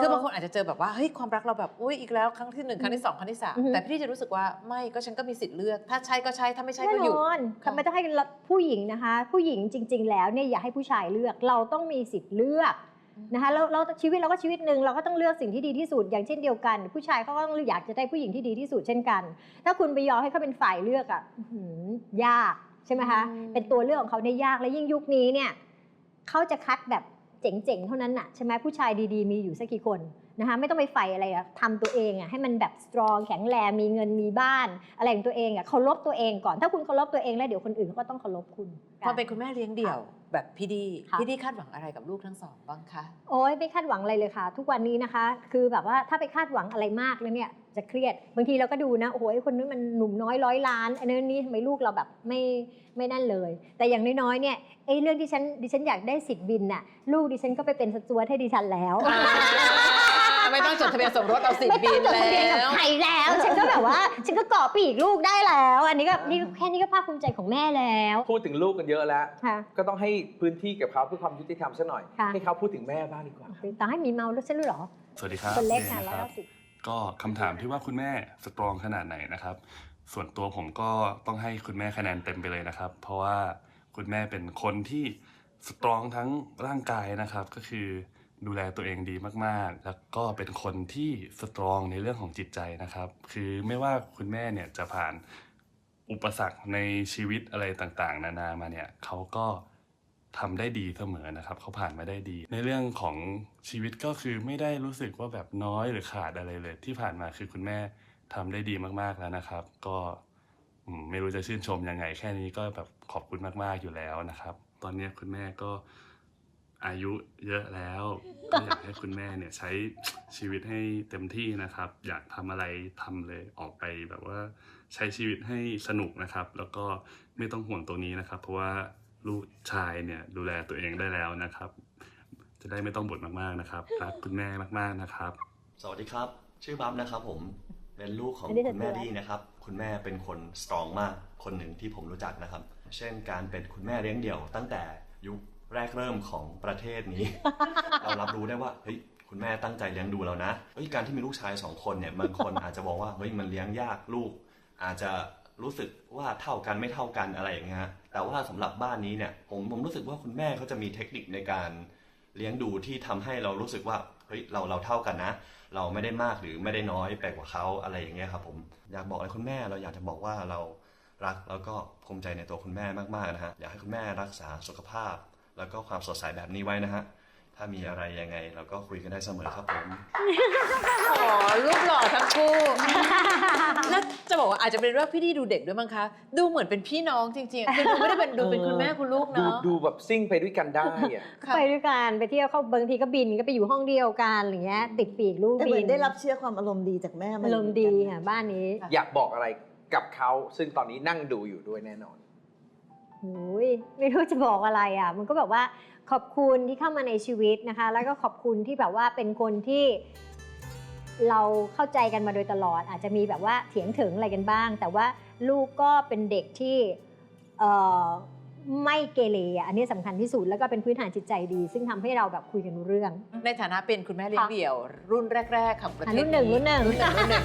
คือบางคนอาจจะเจอแบบว่าเฮ้ยความรักเราแบบอุ้ยอีกแล้วครั้งที่หนึ่งครั้งที่สองครั้งที่สามอือฮึแต่พี่จะรู้สึกว่าไม่ก็ฉันก็มีสิทธิ์เลือก ถ้าใช่ก็ใช่ถ้าไม่ใช่แน่ก็นหยุดอนค่ะทำไมต้องให้ผู้หญิงนะคะ ผู้หญิงจริง ๆ แล้วเนี่ยอย่าให้ผู้ชายเลือกเราต้องมีสิทธิ์เลือกนะคะแล้วเราชีวิตเราก็ชีวิตหนึ่งเราก็ต้องเลือกสิ่งที่ดีที่สุดอย่างเช่นเดียวกัน ผู้ชายเขาก็ต้องอยากจะได้ผู้หญิงที่ดีที่สุดเช่นกัน ถ้าคุณไปยอมให้เขาเป็นฝ่ายเลือกอะอื้อหือยากใช่ไหมคะอืมเป็นตัวเลือกของเขาเนี่ยยากและยิ่งยุคนี้เนี่ยเขาจะคัดแบบ เจ๋งๆ เท่านั้นน่ะใช่ไหมผู้ชายดีๆ มีอยู่สักกี่คน นะคะไม่ต้องไปใฝ่อะไรอะทำตัวเองอะให้มันแบบสตรองแข็งแรงมีเงินมีบ้าน อะไรของตัวเองอะเคารพตัวเองก่อนถ้าคุณเคารพตัวเองแล้วเดี๋ยวคนอื่นเขาก็ต้องเคารพคุณ พอเป็นคุณแม่เลี้ยงเดี่ยว แบบพี่ดีค่ะ พี่ดีคาดหวังอะไรกับลูกทั้งสองบ้างคะ โอ้ยไม่คาดหวังอะไรเลยค่ะ ทุกวันนี้นะคะ คือแบบว่าถ้าไปคาดหวังอะไรมากแล้วเนี่ยจะเครียด บางทีเราก็ดูนะโอ้โหไอ้คนนี้มันหนุ่มน้อยร้อยล้านอันนั้นนี่ทำไมลูกเราแบบไม่ไม่นั่นเลย แต่อย่างน้อยๆเนี่ยไอ้เรื่องที่ฉันดิฉันอยากได้สิทธิ์บินน่ะลูกดิฉันก็ไปเป็นสจวตให้ดิฉันแล้ว ไม่ต้องจดทะเบียนสมรสเอาสิทธิ์บินไม่ต้องจดทะเบียนกับแล้ว ใครแล้ว ฉันก็แบบว่า ฉันก็เกาะปีกลูกได้แล้ว อันนี้ก็นี่แค่นี้ก็ภาคภูมิใจของแม่แล้วพูดถึงลูกกันเยอะแล้ว ค่ะ ก็ต้องให้พื้นที่กับเขาเพื่อความยุติธรรมซะหน่อย ค่ะ ให้เขาพูดถึงแม่บ้างดีกว่า ตายมีเมาแล้วฉันรู้เหรอสวัสดีครับคนเล็กค่ะมย์ร้อยนะครัเก้าบสิบ ก็คำถามที่ว่าคุณแม่สตรองขนาดไหนนะครับ ส่วนตัวผมก็ต้องให้คุณแม่คะแนนเต็มไปเลยนะครับ เพราะว่าคุณแม่เป็นคนที่สตรองทั้งร่างกายนะครับ ก็คือ ดูแลตัวเองดีมากๆ แล้วก็เป็นคนที่สตรองในเรื่องของจิตใจนะครับ คือไม่ว่าคุณแม่เนี่ยจะผ่านอุปสรรคในชีวิตอะไรต่างๆ นานามาเนี่ยเขาก็ทำได้ดีเสมอนะครับเขาผ่านมาได้ดี ในเรื่องของชีวิตก็คือไม่ได้รู้สึกว่าแบบน้อยหรือขาดอะไรเลย ที่ผ่านมาคือคุณแม่ทำได้ดีมากๆแล้วนะครับ ก็ไม่รู้จะชื่นชมยังไง แค่นี้ก็แบบขอบคุณมากๆอยู่แล้วนะครับ ตอนนี้คุณแม่ก็ อายุเยอะแล้ว ก็อยากให้คุณแม่เนี่ยใช้ชีวิตให้เต็มที่นะครับ อยากทำอะไรทำเลยออกไปแบบว่าใช้ชีวิตให้สนุกนะครับ แล้วก็ไม่ต้องห่วงตรงนี้นะครับ เพราะว่าลูกชายเนี่ยดูแลตัวเองได้แล้วนะครับ จะได้ไม่ต้องบ่นมากๆนะครับรักคุณแม่มากๆนะครับ สวัสดีครับ ชื่อบัฟนะครับผมเป็นลูกของอันนี้คุณแม่เธอตัวดีนะครับ คุณแม่เป็นคนสตรองมากคนหนึ่งที่ผมรู้จักนะครับ เช่นการเป็นคุณแม่เลี้ยงเดี่ยวตั้งแต่ยุค แรกเริ่มของประเทศนี้ เรารับรู้ได้ว่าเฮ้ยคุณแม่ตั้งใจเลี้ยงดูเรานะเฮ้ยการที่มีลูกชายสองคนเนี่ยบางคนอาจจะบอกว่าเฮ้ยมันเลี้ยงยากลูก อาจจะรู้สึกว่าเท่ากันไม่เท่ากันอะไรอย่างเงี้ยแต่ว่าสำหรับบ้านนี้เนี่ยผมผมรู้สึกว่าคุณแม่เขาจะมีเทคนิคในการเลี้ยงดูที่ทำให้เรารู้สึกว่าเฮ้ยเราเราเท่ากันนะ เราไม่ได้มากหรือไม่ได้น้อยไปกว่าเขาอะไรอย่างเงี้ยครับผมอยากบอกอะไรคุณแม่เราอยากจะบอกว่าเรารักแล้วก็ภูมิใจในตัวคุณแม่มากๆนะฮะอยากให้คุณแม่รักษาสุขภาพ แล้วก็ความสดใสแบบนี้ไว้นะฮะ ถ้ามีอะไรยังไงเราก็คุยกันได้เสมอครับผม อ๋อรูปหล่อทั้งคู่ แล้วจะบอกว่าอาจจะเป็นว่าพี่ดีดูเด็กด้วยมั้งคะ ดูเหมือนเป็นพี่น้องจริงๆคือดูไม่ได้เป็นดูเป็นคุณแม่คุณลูกดูเนาะ ดูแบบซิ่งไปด้วยกันได้อะค่ะ ไปด้วยกันไปเที่ยวเขาบางทีก็บินก็ไปอยู่ห้องเดียวกันอะไรเงี้ยติดปีกลูกแต่เหบิมือนนได้รับเชื่อความอารมณ์ดีจากแม่อารมณ์ดีค่ะบ้านนี้ อยากบอกอะไรกับเขาซึ่งตอนนี้นั่งดูอยู่ด้วยแน่นอนโอ้ย ไม่รู้จะบอกอะไรอะ มันก็แบบว่าขอบคุณที่เข้ามาในชีวิตนะคะ แล้วก็ขอบคุณที่แบบว่าเป็นคนที่เราเข้าใจกันมาโดยตลอด อาจจะมีแบบว่าเถียงถึงอะไรกันบ้าง แต่ว่าลูกก็เป็นเด็กที่เอ่อไม่เกเรอะอันนี้สำคัญที่สุดแล้วก็เป็นพื้นฐานจิตใจดี ซึ่งทำให้เราแบบคุยกันรู้เรื่อง ในฐานะเป็นคุณแม่เลี้ยงค่ะเดี่ยว รุ่นแรก ๆ ของประอะเทศรุ่นหนึ่งรุ่นหนึ่งรุ่นหนึ่งรุ่นหนึ่ง